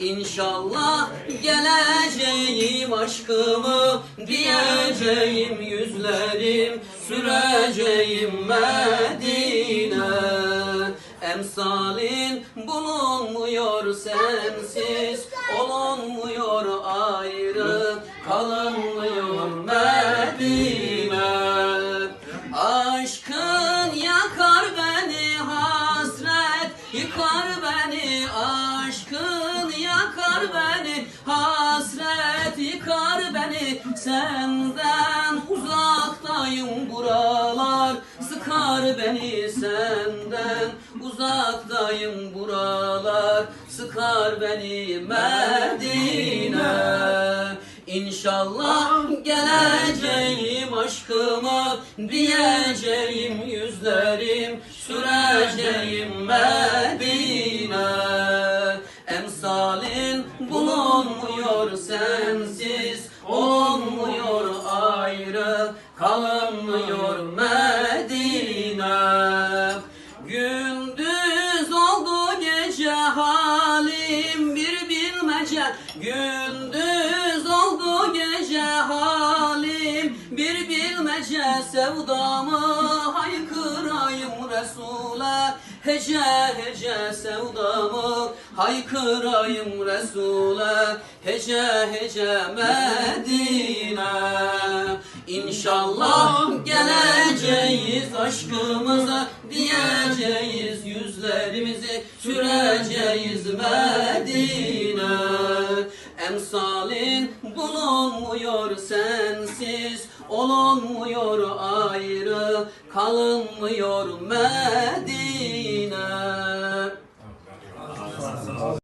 İnşallah geleceğim aşkımı diyeceğim yüzlerim süreceğim Medine. Emsalin bulunmuyor sensiz olunmuyor ayrı kalınmıyor beni hasret yıkar beni. Senden uzaktayım buralar sıkar beni. Senden uzaktayım buralar sıkar beni. Medine İnşallah geleceğim aşkıma diyeceğim yüzlerim süreceğim Medine sensiz olmuyor ayrı kalınmıyor Medine. Gündüz oldu gece halim bir bilmece Gündüz bilmece Sevdamı haykırayım Resul'e. Hece hece sevdamı haykırayım Resul'e. Hece hece Medine. İnşallah geleceğiz aşkımıza diyeceğiz yüzlerimizi süreceğiz Medine. Emsalin bulunmuyor sensiz olunmuyor ayrı kalınmıyor Medine